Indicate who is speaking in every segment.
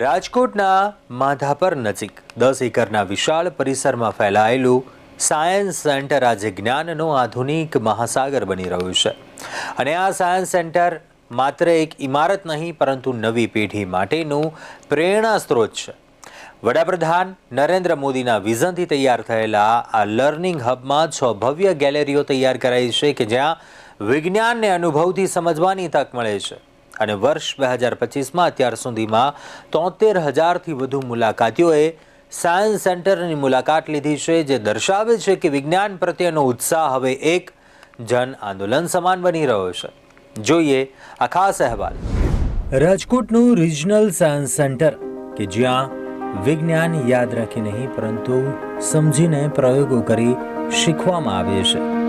Speaker 1: રાજકોટના માધાપર નજીક દસ એકરના વિશાળ પરિસરમાં ફેલાયેલું સાયન્સ સેન્ટર આજે જ્ઞાનનો આધુનિક મહાસાગર બની રહ્યું છે. અને આ સાયન્સ સેન્ટર માત્ર એક ઇમારત નહીં, પરંતુ નવી પેઢી માટેનું પ્રેરણા સ્ત્રોત છે. વડાપ્રધાન નરેન્દ્ર મોદીના વિઝનથી તૈયાર થયેલા આ લર્નિંગ હબમાં છ ભવ્ય ગેલેરીઓ તૈયાર કરાઈ છે કે જ્યાં વિજ્ઞાનને અનુભવથી સમજવાની તક મળે છે. અને વર્ષ બે હજાર પચીસમાં અત્યાર સુધીમાં તોતેર હજારથી વધુ મુલાકાતીઓએ સાયન્સ સેન્ટરની મુલાકાત લીધી છે, જે દર્શાવે છે કે વિજ્ઞાન પ્રત્યેનો ઉત્સાહ હવે એક જન આંદોલન સમાન બની રહ્યો છે. જોઈએ આ ખાસ અહેવાલ. રાજકોટનું રિજનલ સાયન્સ સેન્ટર, કે જ્યાં વિજ્ઞાન યાદ રાખી નહીં, પરંતુ સમજીને પ્રયોગો કરી શીખવામાં આવે છે.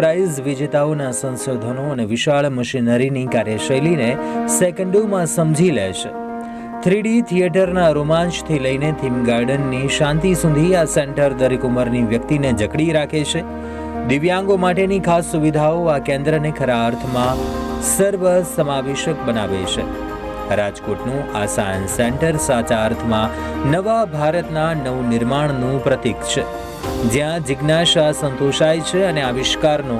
Speaker 1: પ્રાઇઝ વિજેતાઓના સંશોધનો અને વિશાળ મશીનરીની કાર્યશૈલીને સેકન્ડોમાં સમજી લે છે. થ્રીડી થિયેટરના રોમાંચથી લઈને થીમ ગાર્ડનની શાંતિ સુધી આ સેન્ટર દરેક ઉંમરની વ્યક્તિને જકડી રાખે છે. દિવ્યાંગો માટેની ખાસ સુવિધાઓ આ કેન્દ્રને ખરા અર્થમાં સર્વ સમાવેશક બનાવે છે. રાજકોટનું આ સાયન્સ સેન્ટર સાચા અર્થમાં નવા ભારતના નવનિર્માણનું પ્રતીક છે. જ્યાં જિજ્ઞાસા સંતોષાય છે અને આવિષ્કારનો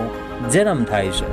Speaker 1: જન્મ થાય છે.